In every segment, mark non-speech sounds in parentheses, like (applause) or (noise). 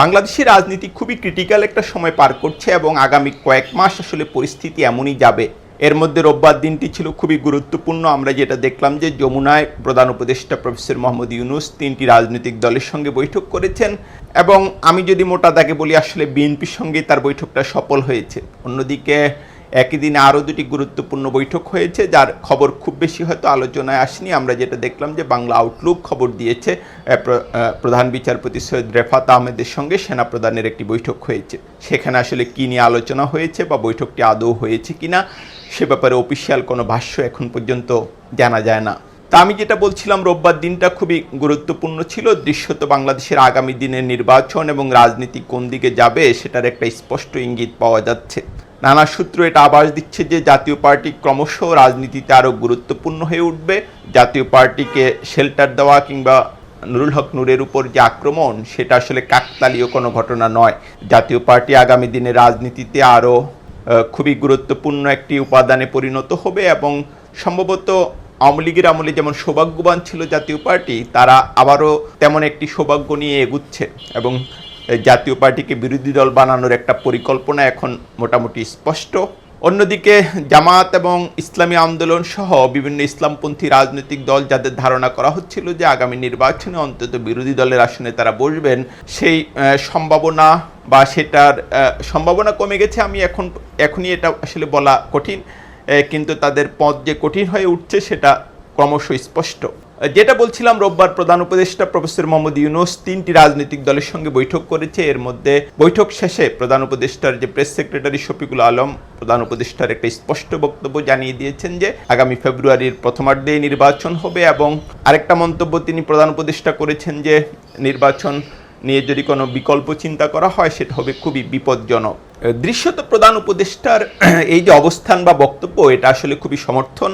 বাংলাদেশের রাজনীতি খুবই ক্রিটিক্যাল একটা সময় পার করছে এবং আগামী কয়েক মাস আসলে পরিস্থিতি এমনই যাবে। এর মধ্যে রোববার দিনটি ছিল খুবই গুরুত্বপূর্ণ। আমরা যেটা দেখলাম যে যমুনায় প্রধান উপদেষ্টা প্রফেসর মোহাম্মদ ইউনুস তিনটি রাজনৈতিক দলের সঙ্গে বৈঠক করেছেন এবং আমি যদি মোটা দাগে বলি, আসলে বিএনপির সঙ্গে তার বৈঠকটা সফল হয়েছে। অন্যদিকে একই দিনে আরও দুটি গুরুত্বপূর্ণ বৈঠক হয়েছে, যার খবর খুব বেশি হয়তো আলোচনায় আসেনি। আমরা যেটা দেখলাম যে বাংলা আউটলুক খবর দিয়েছে প্র- প্রধান বিচারপতি সৈয়দ রেফাত আহমেদের সঙ্গে সেনা প্রধানের একটি বৈঠক হয়েছে। সেখানে আসলে কী নিয়ে আলোচনা হয়েছে বা বৈঠকটি আদৌ হয়েছে কিনা, সে ব্যাপারে অফিসিয়াল কোনো ভাষ্য এখন পর্যন্ত জানা যায় না। তা আমি যেটা বলছিলাম, রোববার দিনটা খুবই গুরুত্বপূর্ণ ছিল। দৃশ্যত বাংলাদেশের আগামী দিনের নির্বাচন এবং রাজনীতি কোন দিকে যাবে, সেটার একটা স্পষ্ট ইঙ্গিত পাওয়া যাচ্ছে। নানা সূত্র এটা আবাস দিচ্ছে যে জাতীয় পার্টি ক্রমশ রাজনীতিতে আরও গুরুত্বপূর্ণ হয়ে উঠবে। জাতীয় পার্টিকে শেল্টার দেওয়া কিংবা নুরুল হক নূরের উপর যে আক্রমণ, সেটা আসলে কাকতালীয় কোনো ঘটনা নয়। জাতীয় পার্টি আগামী দিনে রাজনীতিতে আরও খুবই গুরুত্বপূর্ণ একটি উপাদানে পরিণত হবে এবং সম্ভবত আওয়ামী লীগের আমলে যেমন সৌভাগ্যবান ছিল জাতীয় পার্টি, তারা আবারও তেমন একটি সৌভাগ্য নিয়ে এগুচ্ছে এবং জাতীয় পার্টিকে বিরোধী দল বানানোর একটা পরিকল্পনা এখন মোটামুটি স্পষ্ট। অন্যদিকে জামাত এবং ইসলামী আন্দোলন সহ বিভিন্ন ইসলামপন্থী রাজনৈতিক দল যাদের ধারণা করা হচ্ছিল যে আগামী নির্বাচনে অন্তত বিরোধী দলের আসনে তারা বসবেন, সেই সম্ভাবনা বা সেটার সম্ভাবনা কমে গেছে। আমি এখন, এখনই এটা আসলে বলা কঠিন কিন্তু তাদের পথ যে কঠিন হয়ে উঠছে সেটা ক্রমশ স্পষ্ট। যেটা বলছিলাম, রোববার প্রধান উপদেষ্টা প্রফেসর মোহাম্মদ ইউনুস তিনটি রাজনৈতিক দলের সঙ্গে বৈঠক করেছে। এর মধ্যে বৈঠক শেষে প্রধান উপদেষ্টার যে প্রেস সেক্রেটারি শফিকুল আলম, প্রধান উপদেষ্টার একটা স্পষ্ট বক্তব্য জানিয়ে দিয়েছেন যে, আগামী ফেব্রুয়ারির প্রথমার্ধেই নির্বাচন হবে এবং আরেকটা মন্তব্য তিনি প্রধান উপদেষ্টা করেছেন যে, নির্বাচন নিয়ে যদি কোনো বিকল্প চিন্তা করা হয়, সেটা হবে খুবই বিপজ্জনক। দৃশ্যত প্রধান উপদেষ্টার (clears throat) এই যে অবস্থান বা বক্তব্য, এটা আসলে খুবই সমর্থন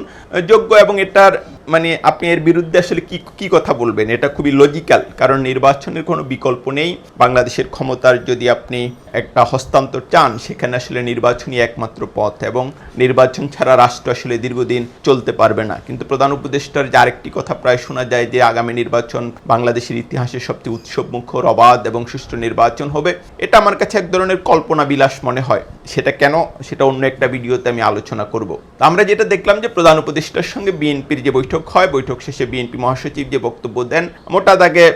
যোগ্য এবং এটার মানে আপনি এর বিরুদ্ধে আসলে কি কি কথা বলবেন? এটা খুবই লজিক্যাল কারণ নির্বাচনের কোনো বিকল্প নেই। বাংলাদেশের ক্ষমতার যদি আপনি একটা হস্তান্তর চান, সেখানে আসলে নির্বাচনই একমাত্র পথ এবং নির্বাচন ছাড়া রাষ্ট্র আসলে দীর্ঘদিন চলতে পারবে না। কিন্তু প্রধান উপদেষ্টার যে আরেকটি কথা প্রায় শোনা যায় যে আগামী নির্বাচন বাংলাদেশের ইতিহাসে সবচেয়ে উৎসবমুখর অবাধ এবং সুষ্ঠু নির্বাচন হবে। এটা আমার কাছে এক ধরনের কল্পনা বিলাস মনে হয়। সেটা কেন? সেটা অন্য একটা ভিডিওতে আমি আলোচনা করব। আমরা যেটা দেখলাম যে প্রধান উপদেষ্টার সঙ্গে বিএনপির যে বৈঠক হয়, বৈঠক শেষে বিএনপি মহাসচিব যে বক্তব্য দেন, মোটা দাগে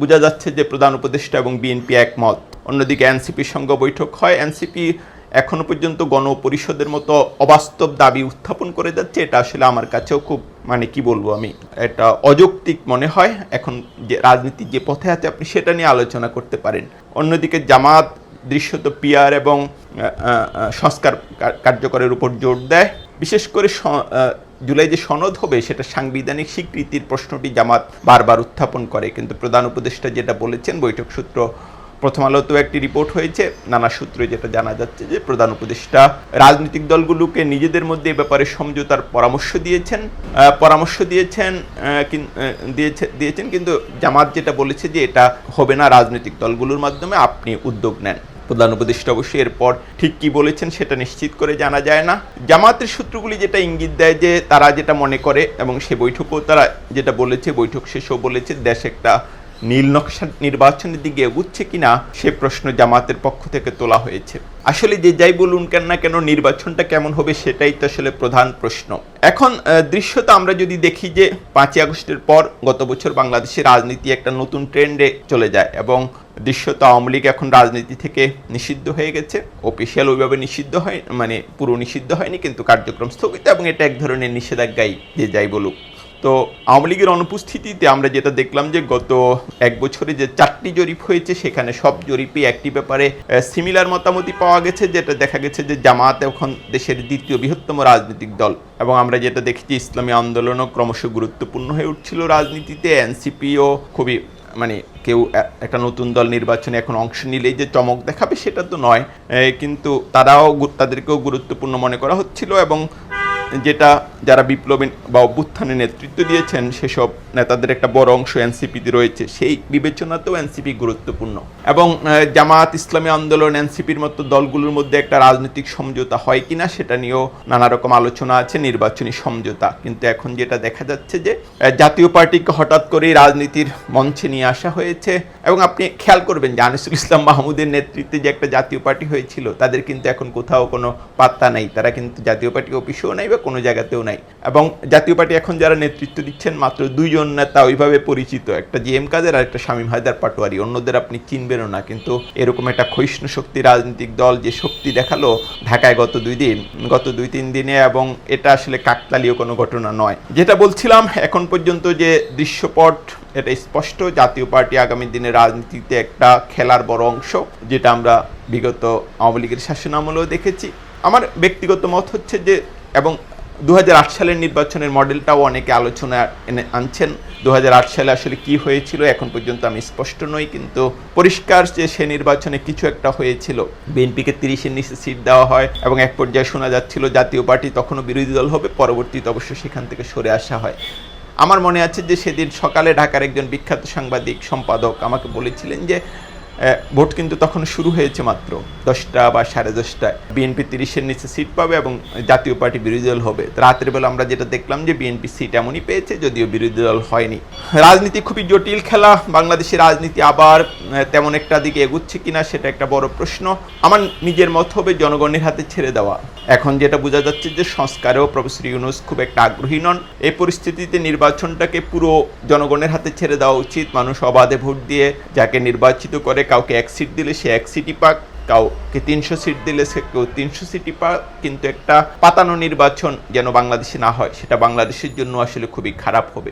বোঝা যাচ্ছে যে প্রধান উপদেষ্টা এবং বিএনপি একমত। অন্যদিকে এনসিপির সঙ্গে বৈঠক হয়, এনসিপি এখনও পর্যন্ত গণপরিষদের মতো অবাস্তব দাবি উত্থাপন করে যাচ্ছে। এটা আসলে আমার কাছেও খুব মানে কি বলব আমি, এটা অযৌক্তিক মনে হয়। এখন যে রাজনীতি যে পথে আছে, আপনি সেটা নিয়ে আলোচনা করতে পারেন। অন্যদিকে জামাত দৃশ্যত পিয়ার এবং সংস্কার কার্যকরের উপর জোর দেয়। বিশেষ করে জুলাই যে সনদ হবে, সেটা সাংবিধানিক স্বীকৃতির প্রশ্নটি জামাত বারবার উত্থাপন করে। কিন্তু প্রধান উপদেষ্টা যেটা বলেছেন, বৈঠক সূত্র প্রথম আলোতেও একটি রিপোর্ট হয়েছে, নানা সূত্রে যেটা জানা যাচ্ছে যে প্রধান উপদেষ্টা রাজনৈতিক দলগুলোকে নিজেদের মধ্যে ব্যাপারে সমঝোতার পরামর্শ দিয়েছেন পরামর্শ দিয়েছেন দিয়েছেন, কিন্তু জামাত যেটা বলেছে যে এটা হবে না, রাজনৈতিক দলগুলোর মাধ্যমে আপনি উদ্যোগ নেন। প্রধান উপদেষ্টা অবশ্যই এরপর ঠিক কি বলেছেন সেটা নিশ্চিত করে জানা যায় না। জামাতের সূত্রগুলি যেটা ইঙ্গিত দেয় যে তারা যেটা মনে করে এবং সে বৈঠকেও তারা যেটা বলেছে, বৈঠক শেষেও বলেছে, দেশ একটা নীল নকশা নির্বাচনের দিকে এগুচ্ছে কিনা সে প্রশ্ন জামাতের পক্ষ থেকে তোলা হয়েছে। আসলে যে যাই বলুন কেন না কেন নির্বাচনটা কেমন হবে সেটাই তো আসলে প্রধান প্রশ্ন। এখন দৃশ্যত আমরা যদি দেখি যে পাঁচই আগস্টের পর গত বছর বাংলাদেশের রাজনীতি একটা নতুন ট্রেন্ডে চলে যায় এবং দৃশ্যত আওয়ামী লীগ এখন রাজনীতি থেকে নিষিদ্ধ হয়ে গেছে। অফিসিয়াল ওইভাবে নিষিদ্ধ হয় মানে পুরো নিষিদ্ধ হয়নি, কিন্তু কার্যক্রম স্থগিত এবং এটা এক ধরনের নিষেধাজ্ঞাই যে যাই বলুক। তো আওয়ামী লীগের অনুপস্থিতিতে আমরা যেটা দেখলাম যে গত এক বছরে যে চারটি জরিপ হয়েছে, সেখানে সব জরিপে একটি ব্যাপারে সিমিলার মতামতি পাওয়া গেছে, যেটা দেখা গেছে যে জামাত এখন দেশের দ্বিতীয় বৃহত্তম রাজনৈতিক দল। এবং আমরা যেটা দেখেছি, ইসলামী আন্দোলনও ক্রমশ গুরুত্বপূর্ণ হয়ে উঠছিল রাজনীতিতে। এনসিপিও খুবই মানে কেউ একটা নতুন দল নির্বাচনে এখন অংশ নিলেই যে চমক দেখাবে, সেটা তো নয়। কিন্তু তারাও তাদেরকেও গুরুত্বপূর্ণ মনে করা হচ্ছিল এবং যেটা যারা বিপ্লবী বা অভ্যুত্থানে নেতৃত্ব দিয়েছেন, সেসব নেতাদের একটা বড় অংশ এনসিপিতে রয়েছে। সেই বিবেচনাতেও এনসিপি গুরুত্বপূর্ণ। এবং জামাত ইসলামী আন্দোলন এনসিপির মতো দলগুলোর মধ্যে একটা রাজনৈতিক সমঝোতা হয় কিনা, সেটা নিয়েও নানা রকম আলোচনা আছে, নির্বাচনী সমঝোতা। কিন্তু এখন যেটা দেখা যাচ্ছে যে জাতীয় পার্টিকে হঠাৎ করেই রাজনীতির মঞ্চে নিয়ে আসা হয়েছে। এবং আপনি খেয়াল করবেন যে আনিসুল ইসলাম মাহমুদের নেতৃত্বে যে একটা জাতীয় পার্টি হয়েছিল, তাদের কিন্তু এখন কোথাও কোনো পাত্তা নেই। তারা কিন্তু জাতীয় পার্টি অফিসেও নাই বা কোনো জায়গাতেও নাই। এবং জাতীয় পার্টি এখন যারা নেতৃত্ব দিচ্ছেন, মাত্র দুইজন নেতা ওইভাবে পরিচিত, একটা জি এম কাদের আর একটা শামীম হায়দার পাটোয়ারি। অন্যদের আপনি চিনবেনও না, কিন্তু এরকম একটা ক্ষয়িষ্ণু শক্তি, রাজনৈতিক দল যে শক্তি দেখাল ঢাকায় গত দুই দিন, গত দুই তিন দিনে, এবং এটা আসলে কাকতালীয় কোনো ঘটনা নয়। যেটা বলছিলাম, এখন পর্যন্ত যে দৃশ্যপট, এটা স্পষ্ট, জাতীয় পার্টি আগামী দিনে রাজনীতিতে একটা খেলার বড় অংশ, যেটা আমরা বিগত আওয়ামী লীগের শাসনামলেও দেখেছি। আমার ব্যক্তিগত মত হচ্ছে যে এবং দু হাজার আট সালের নির্বাচনের মডেলটাও অনেকে আলোচনা এনে আনছেন। দু হাজার আট সালে আসলে কি হয়েছিল এখন পর্যন্ত আমি স্পষ্ট নই, কিন্তু পরিষ্কার যে সে নির্বাচনে কিছু একটা হয়েছিল। বিএনপিকে তিরিশের নিচে সিট দেওয়া হয় এবং এক পর্যায়ে শোনা যাচ্ছিল জাতীয় পার্টি তখনও বিরোধী দল হবে, পরবর্তীতে অবশ্য সেখান থেকে সরে আসা হয়। আমার মনে আছে যে সেদিন সকালে ঢাকার একজন বিখ্যাত সাংবাদিক, সম্পাদক আমাকে বলেছিলেন যে ভোট কিন্তু তখন শুরু হয়েছে মাত্র দশটা বা সাড়ে দশটায়। বিএনপি তিরিশের নিচে সিট পাবে এবং জাতীয় পার্টি বিরোধী দল হবে। রাতের বেলা আমরা যেটা দেখলাম যে বিএনপি সিট এমনই পেয়েছে, যদিও বিরোধী দল হয়নি। রাজনীতি খুবই জটিল খেলা, বাংলাদেশের রাজনীতি আবার তেমন একটা দিকে এগুচ্ছে কিনা সেটা একটা বড় প্রশ্ন। আমার নিজের মত হবে জনগণের হাতে ছেড়ে দেওয়া। এখন যেটা বোঝা যাচ্ছে যে সংস্কারেও প্রফেসর ইউনুস খুব একটা আগ্রহী নন। এই পরিস্থিতিতে নির্বাচনটাকে পুরো জনগণের হাতে ছেড়ে দেওয়া উচিত। মানুষ অবাধে ভোট দিয়ে যাকে নির্বাচিত করে কাউকে এক সিট দিলে সে এক সিটই পাক, কাউকে তিনশো সিট দিলে সে কেউ তিনশো সিটই পাক, কিন্তু একটা পাতানো নির্বাচন যেন বাংলাদেশে না হয়, সেটা বাংলাদেশের জন্য আসলে খুবই খারাপ হবে।